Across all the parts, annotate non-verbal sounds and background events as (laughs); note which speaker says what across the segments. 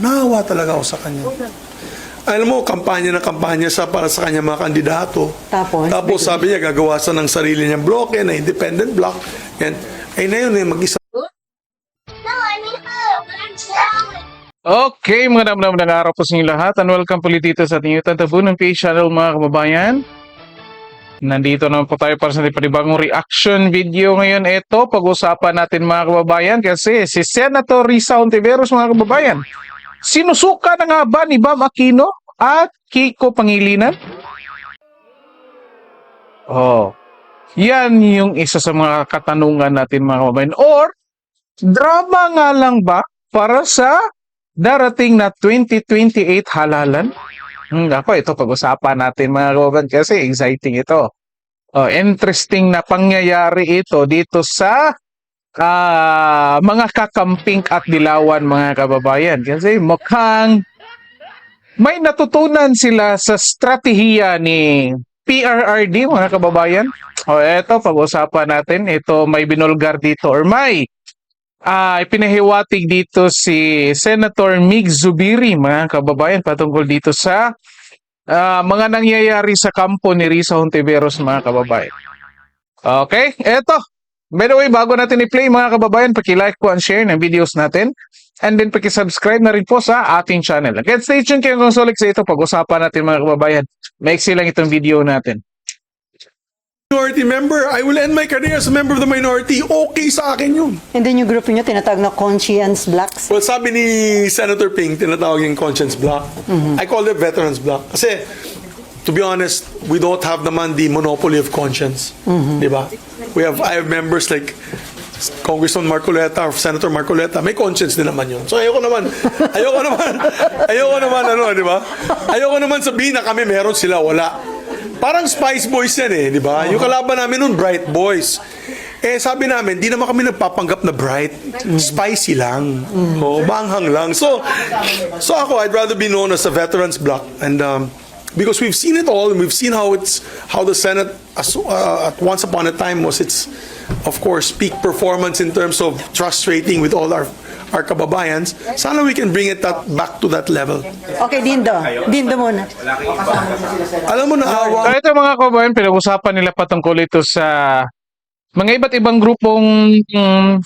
Speaker 1: Nahawa talaga ako sa kanya. Alam mo, kampanya na kampanya sa para sa kanya mga kandidato.
Speaker 2: Tapos?
Speaker 1: Tapos sabi niya, gagawa siya ng sarili niyang bloke na independent block. Yan. Ay na yun, eh, mag-isa
Speaker 3: telling.
Speaker 4: Okay, mga damdam ng araw po sa inyo lahat and welcome po dito sa ating YouTube ng PH channel mga kababayan. Nandito naman po tayo para sa ating panibagong reaction video ngayon. Ito, pag-usapan natin mga kababayan kasi si Senator Risa Ontiveros mga kababayan. Sinusuka na nga ba ni Bam Aquino at Kiko Pangilinan? Oh, yan yung isa sa mga katanungan natin mga kababayan. Or, drama nga lang ba para sa darating na 2028 halalan? Hmm, ako, ito pag-usapan natin mga kababayan kasi exciting ito. Oh, interesting na pangyayari ito dito sa ah, mga kakamping at dilawan mga kababayan. Kasi mukhang may natutunan sila sa strategiya ni PRRD mga kababayan. O eto, pag-usapan natin. Ito may binulgar dito or may Ah, ipinahiwatig dito si Senator Mig Zubiri, mga kababayan, patungkol dito sa ah, mga nangyayari sa kampo ni Risa Hontiveros, mga kababayan. Okay, eto. By the way, bago natin i-play, mga kababayan, paki-like po and share ng videos natin. And then paki-subscribe na rin po sa ating channel. Again, stay tuned kayo kung sa ito. Pag-usapan natin, mga kababayan. Maiksi lang itong video natin.
Speaker 1: minority member. I will end my career as a member of the minority. Okay sa akin yun.
Speaker 2: And then yung group niyo tinatawag na conscience blacks.
Speaker 1: Well, sabi ni Senator Ping, tinatawag yung conscience block. I call it veterans block. Kasi, to be honest, we don't have naman the monopoly of conscience. Di ba? We have, I have members like Congressman Marcoleta or Senator Marcoleta, may conscience din naman yun. So ayoko naman, (laughs) ayoko naman, ayoko naman ano, di ba? Ayoko naman sabihin na kami meron sila, wala. Parang Spice Boys yan eh, di ba? Yung kalaban namin nun, Bright Boys. Eh, sabi namin, di naman kami nagpapanggap na bright. Spicy lang. O, manghang lang. So, so ako, I'd rather be known as a veterans block. And um, because we've seen it all, and we've seen how it's, how the Senate, as, uh, at once upon a time was its, of course, peak performance in terms of trust rating with all our our kababayans. Sana we can bring it that, back to that level.
Speaker 2: Okay, Dindo. Dindo muna.
Speaker 1: Alam mo na, awa,
Speaker 4: So ito mga kababayan, pinag-usapan nila patungkol ito sa mga iba't ibang grupong mm,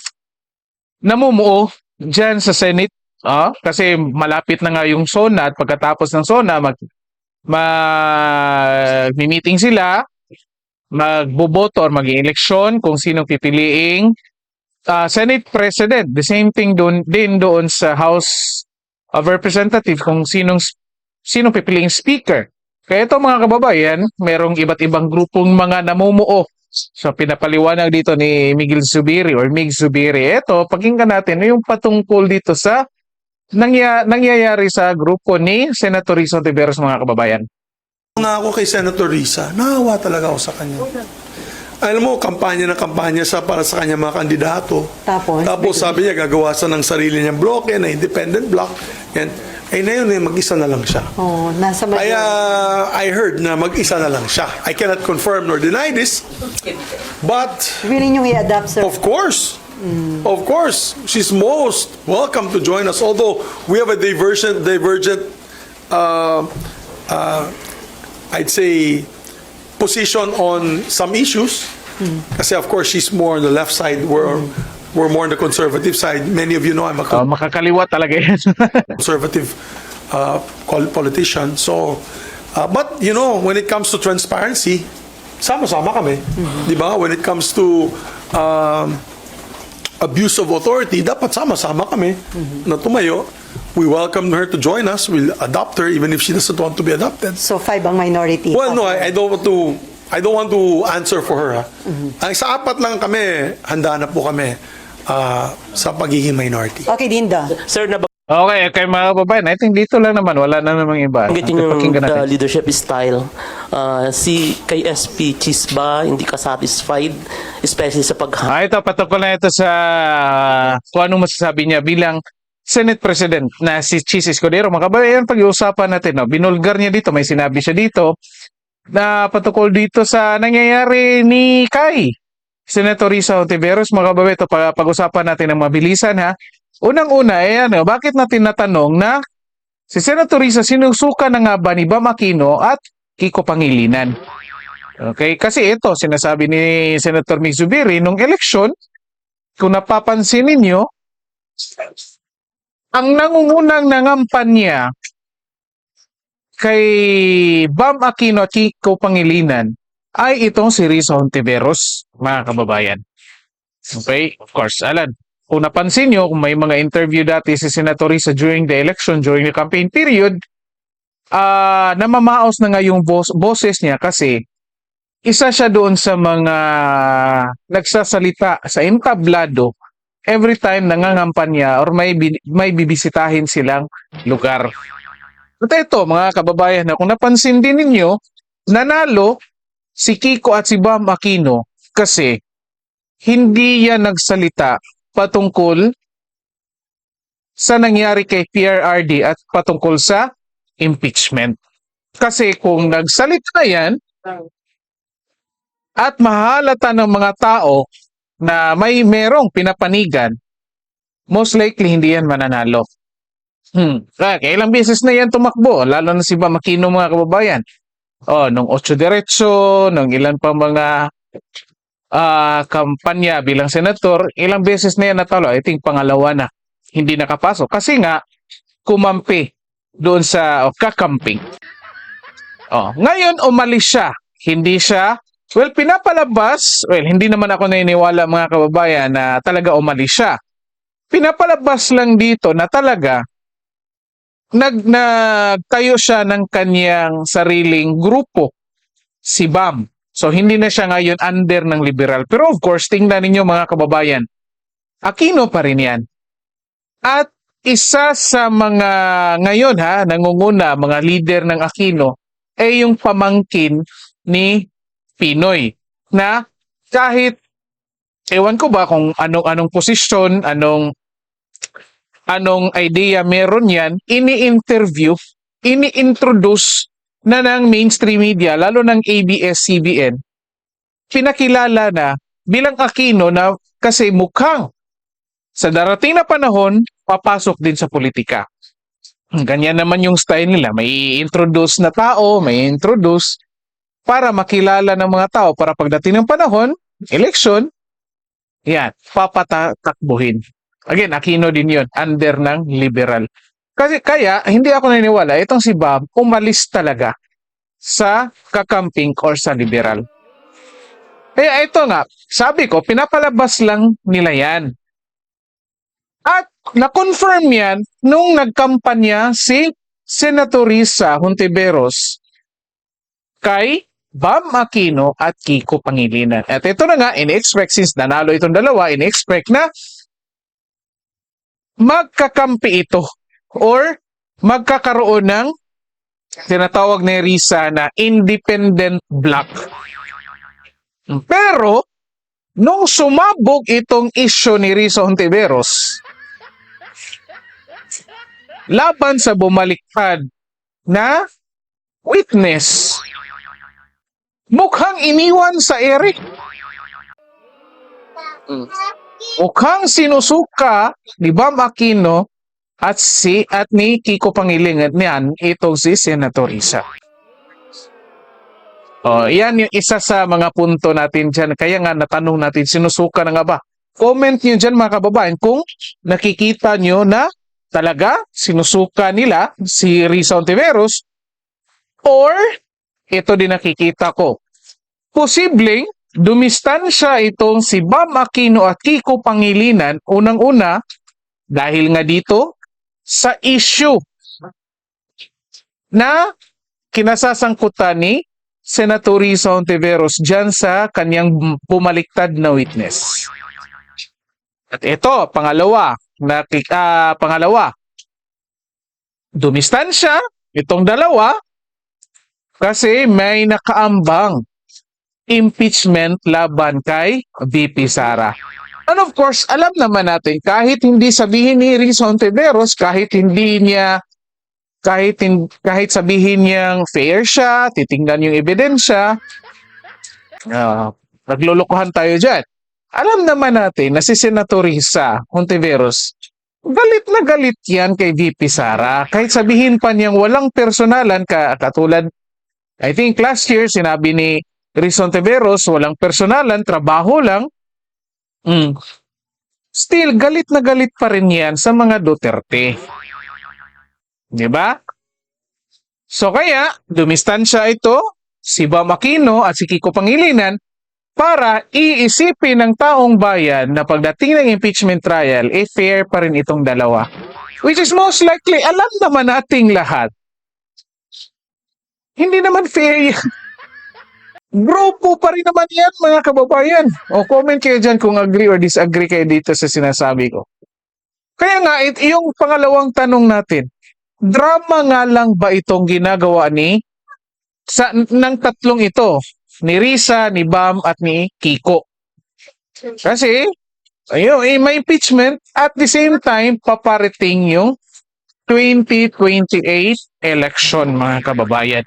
Speaker 4: namumuo dyan sa Senate. Ah, kasi malapit na nga yung SONA at pagkatapos ng SONA, mag, mag-meeting sila, magboboto or mag-eleksyon kung sinong pipiliing ah, Senate President. The same thing doon, din doon sa House of Representatives kung sinong sinong pipiliing Speaker. Kaya ito mga kababayan, merong iba't ibang grupong mga namumuo. So pinapaliwanag dito ni Miguel Zubiri or Mig Zubiri. Ito, pakinggan natin yung patungkol dito sa nangya, nangyayari sa grupo ni Senator Rizzo Tiveros mga kababayan.
Speaker 1: nga ako kay Senator Risa, nahawa talaga ako sa kanya. Alam mo, kampanya na kampanya sa para sa kanya mga kandidato.
Speaker 2: Tapos?
Speaker 1: Tapos sabi niya, gagawa siya ng sarili niyang bloke na independent block. Yan. Ay na yun, eh, mag-isa na lang siya.
Speaker 2: Oh, nasa
Speaker 1: Kaya
Speaker 2: majority.
Speaker 1: I heard na mag-isa na lang siya. I cannot confirm nor deny this. But,
Speaker 2: Willing yung i-adapt, sir.
Speaker 1: of course, of course, she's most welcome to join us. Although we have a divergent, divergent, uh, uh, I'd say, position on some issues. Kasi of course, she's more on the left side. We're, we're more on the conservative side. Many of you know I'm a
Speaker 4: makakaliwa talaga yan. (laughs)
Speaker 1: conservative uh, politician. So, uh, but you know, when it comes to transparency, sama-sama kami. Di ba? When it comes to um, abuse of authority, dapat sama-sama kami na tumayo. We welcome her to join us. We'll adopt her even if she doesn't want to be adopted.
Speaker 2: So, five ang minority.
Speaker 1: Well, no, I, I don't want to I don't want to answer for her. Ha? Ang sa apat lang kami, handa na po kami uh, sa pagiging minority.
Speaker 2: Okay, Dindo.
Speaker 5: Sir,
Speaker 4: okay, okay mga kababayan. I think dito lang naman. Wala na namang iba.
Speaker 5: nabanggit yung uh,
Speaker 4: natin.
Speaker 5: leadership style. Uh, si kay SP Chisba, hindi ka satisfied, especially sa pag
Speaker 4: Ah, ito, patungkol na ito sa kung anong masasabi niya bilang Senate President na si Chis Escudero. Mga kababayan, pag-iusapan natin. No? Binulgar niya dito, may sinabi siya dito na patungkol dito sa nangyayari ni Kai. Senator Risa Ontiveros, mga kababayan, ito pa- pag-usapan natin ng mabilisan ha. Unang-una, eh ano, bakit natin natanong na si Senator Risa sinusuka na nga ba ni Bam Aquino at Kiko Pangilinan? Okay, kasi ito, sinasabi ni Senator Mizubiri nung eleksyon, kung napapansin ninyo, ang nangungunang nangampanya kay Bam Aquino at Kiko Pangilinan ay itong si Risa Hontiveros, mga kababayan. Okay, of course, Alan, kung napansin nyo, kung may mga interview dati si Senator Risa during the election, during the campaign period, ah namamaos na nga yung bos- boses niya kasi isa siya doon sa mga nagsasalita sa entablado every time nangangampanya or may, bi- may bibisitahin silang lugar. At ito, mga kababayan, na kung napansin din ninyo, nanalo si Kiko at si Bam Aquino kasi hindi yan nagsalita patungkol sa nangyari kay PRRD at patungkol sa impeachment. Kasi kung nagsalita yan at mahalata ng mga tao na may merong pinapanigan, most likely hindi yan mananalo. Hmm. Okay, ilang beses na yan tumakbo, lalo na si Bam Aquino mga kababayan. Oh, nung Ocho Derecho, nung ilan pa mga ah kampanya bilang senator, ilang beses na yan natalo. I think pangalawa na. Hindi nakapasok. Kasi nga, kumampi doon sa o, kakamping. Oh, ngayon umalis siya. Hindi siya Well, pinapalabas, well, hindi naman ako naniniwala mga kababayan na talaga umalis siya. Pinapalabas lang dito na talaga nag nagtayo siya ng kanyang sariling grupo, si BAM. So hindi na siya ngayon under ng liberal. Pero of course, tingnan ninyo mga kababayan, Aquino pa rin yan. At isa sa mga ngayon ha, nangunguna, mga leader ng Aquino, ay yung pamangkin ni Pinoy na kahit ewan ko ba kung anong anong posisyon, anong anong idea meron yan, ini-interview, ini-introduce na ng mainstream media, lalo ng ABS-CBN, pinakilala na bilang Aquino na kasi mukhang sa darating na panahon, papasok din sa politika. Ganyan naman yung style nila. May introduce na tao, may introduce para makilala ng mga tao para pagdating ng panahon, election, yan, papatakbuhin. Again, Aquino din yun, under ng liberal. Kasi kaya, hindi ako naniniwala, itong si Bob, umalis talaga sa kakamping or sa liberal. Kaya ito nga, sabi ko, pinapalabas lang nila yan. Na-confirm yan nung nagkampanya si Senator Risa Hontiveros kay Bam Aquino at Kiko Pangilinan. At ito na nga, in-expect since nanalo itong dalawa, in-expect na magkakampi ito or magkakaroon ng tinatawag ni Risa na independent block. Pero, nung sumabog itong issue ni Risa Hontiveros laban sa bumaliktad na witness, mukhang iniwan sa Eric. Mukhang sinusuka ni Bam Aquino at si at ni Kiko Pangilingan niyan itong si Senator Isa. Oh, yan yung isa sa mga punto natin dyan. Kaya nga natanong natin, sinusuka na nga ba? Comment nyo dyan mga kababayan kung nakikita nyo na talaga sinusuka nila si Risa Ontiveros or ito din nakikita ko. Posibleng dumistansya itong si Bam Aquino at Kiko Pangilinan unang-una dahil nga dito sa issue na kinasasangkutan ni Senator Risa Ontiveros dyan sa kanyang pumaliktad na witness. At ito, pangalawa, na, ah, pangalawa, dumistansya itong dalawa kasi may nakaambang impeachment laban kay VP Sara. And of course, alam naman natin, kahit hindi sabihin ni Risa Ontiveros, kahit hindi niya kahit kahit sabihin niyang fair siya, titingnan yung ebidensya, ah, naglulukuhan tayo dyan. Alam naman natin na si Senator Risa Hontiveros galit na galit yan kay VP Sara. Kahit sabihin pa niyang walang personalan, ka, katulad, I think last year, sinabi ni Rizon Teveros, walang personalan, trabaho lang. Mm. Still, galit na galit pa rin yan sa mga Duterte. Di ba? So kaya, dumistansya ito, si Bam Aquino at si Kiko Pangilinan para iisipin ng taong bayan na pagdating ng impeachment trial, eh fair pa rin itong dalawa. Which is most likely, alam naman nating lahat. Hindi naman fair yan. (laughs) Grupo pa rin naman yan, mga kababayan. O comment kayo dyan kung agree or disagree kayo dito sa sinasabi ko. Kaya nga, it, yung pangalawang tanong natin, drama nga lang ba itong ginagawa ni sa ng tatlong ito, ni Risa, ni Bam at ni Kiko. Kasi ayun, eh, may impeachment at the same time paparating yung 2028 election mga kababayan.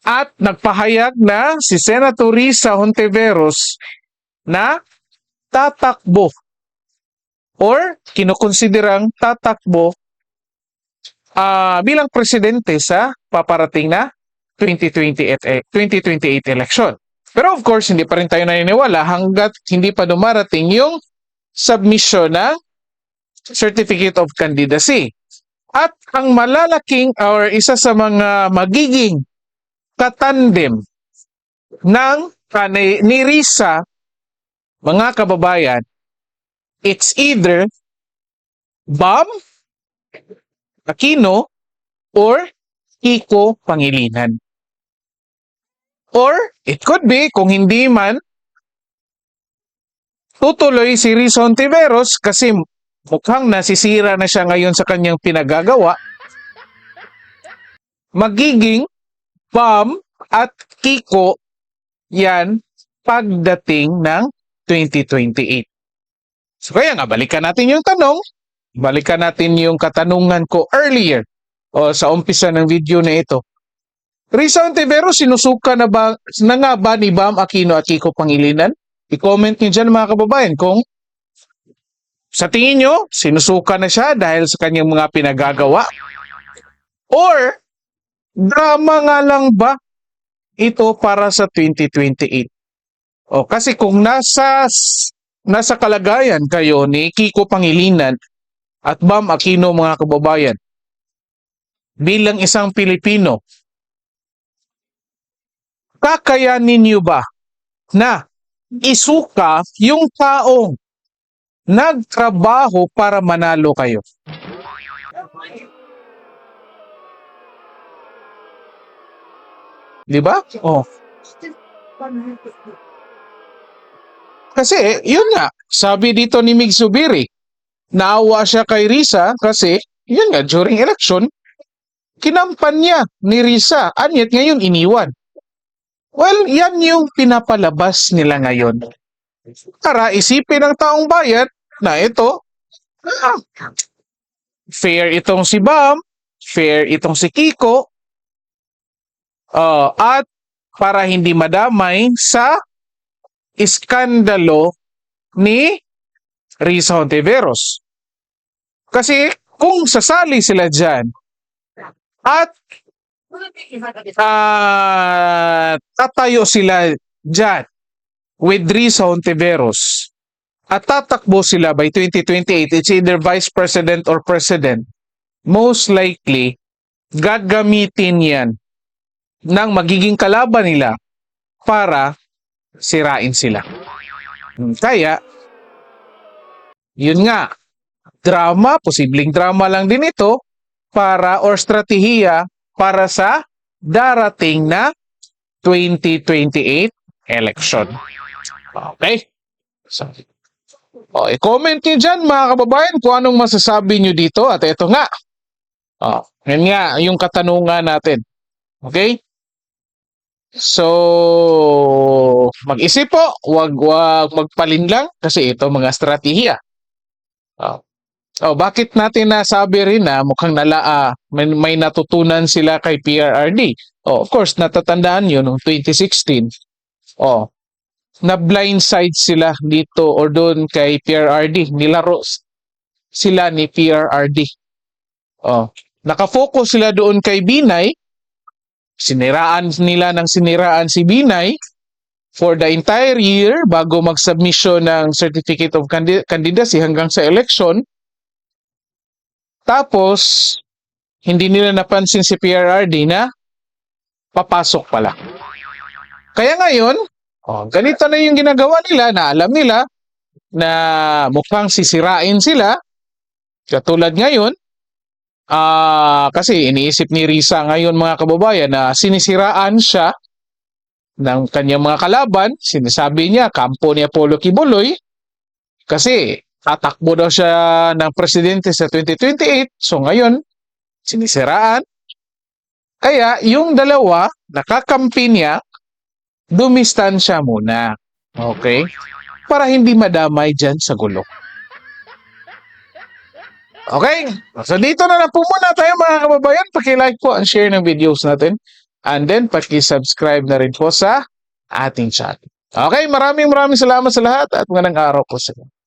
Speaker 4: At nagpahayag na si Senator Risa Hontiveros na tatakbo or kinukonsiderang tatakbo ah, bilang presidente sa paparating na 2028, e- 2028 election. Pero of course, hindi pa rin tayo naniniwala hanggat hindi pa dumarating yung submission ng Certificate of Candidacy. At ang malalaking or isa sa mga magiging katandem ng ni, ni Risa, mga kababayan, it's either Bam Aquino or Kiko Pangilinan. Or it could be kung hindi man tutuloy si Rizon Tiveros kasi mukhang nasisira na siya ngayon sa kanyang pinagagawa. Magiging Bam at Kiko yan pagdating ng 2028. So kaya nga balikan natin yung tanong, balikan natin yung katanungan ko earlier o sa umpisa ng video na ito. Risa Ontiveros, sinusuka na ba, na nga ba ni Bam Aquino at Kiko Pangilinan? I-comment nyo dyan mga kababayan kung sa tingin nyo, sinusuka na siya dahil sa kanyang mga pinagagawa? Or, drama nga lang ba ito para sa 2028? O, kasi kung nasa, nasa kalagayan kayo ni Kiko Pangilinan at Bam Aquino mga kababayan, bilang isang Pilipino, kakayanin niyo ba na isuka yung taong nagtrabaho para manalo kayo? Di ba? Oh. Kasi, yun nga, sabi dito ni Mig Subiri, naawa siya kay Risa kasi, yun nga, during election, kinampanya ni Risa, anyat ngayon iniwan. Well, yan yung pinapalabas nila ngayon. Para isipin ng taong bayan na ito, ah, fair itong si Bam, fair itong si Kiko, ah, at para hindi madamay sa iskandalo ni Risa Hontiveros. Kasi kung sasali sila dyan at ah, tatayo sila dyan with Risa Hontiveros at tatakbo sila by 2028, it's either Vice President or President, most likely, gagamitin yan ng magiging kalaban nila para sirain sila. Kaya, yun nga, drama, posibleng drama lang din ito para or strategiya para sa darating na 2028 election. Okay? So, oh, i-comment nyo dyan mga kababayan kung anong masasabi nyo dito at ito nga. Oh, yun nga, yung katanungan natin. Okay? So, mag-isip po, wag wag magpalinlang kasi ito mga strategiya. Oh. Oh, bakit natin nasabi rin na mukhang nala ah, may, may natutunan sila kay PRRD? Oh, of course, natatandaan yun noong 2016. Oh, na blindside sila dito or doon kay PRRD, nilaro sila ni PRRD. Oh, nakafocus sila doon kay Binay. Siniraan nila ng siniraan si Binay for the entire year bago mag-submission ng Certificate of Candi- Candidacy hanggang sa election. Tapos, hindi nila napansin si PRRD na papasok pala. Kaya ngayon, oh, ganito na yung ginagawa nila na alam nila na mukhang sisirain sila. Katulad ngayon, ah kasi iniisip ni Risa ngayon mga kababayan na sinisiraan siya ng kanyang mga kalaban. Sinasabi niya, kampo ni Apollo Kibuloy kasi tatakbo daw siya ng presidente sa 2028. So ngayon, sinisiraan. Kaya yung dalawa, nakakampi niya, dumistansya muna. Okay? Para hindi madamay dyan sa gulo. Okay? So dito na lang po muna tayo mga kababayan. Paki-like po and share ng videos natin. And then paki-subscribe na rin po sa ating channel. Okay, maraming maraming salamat sa lahat at magandang araw po sa inyo.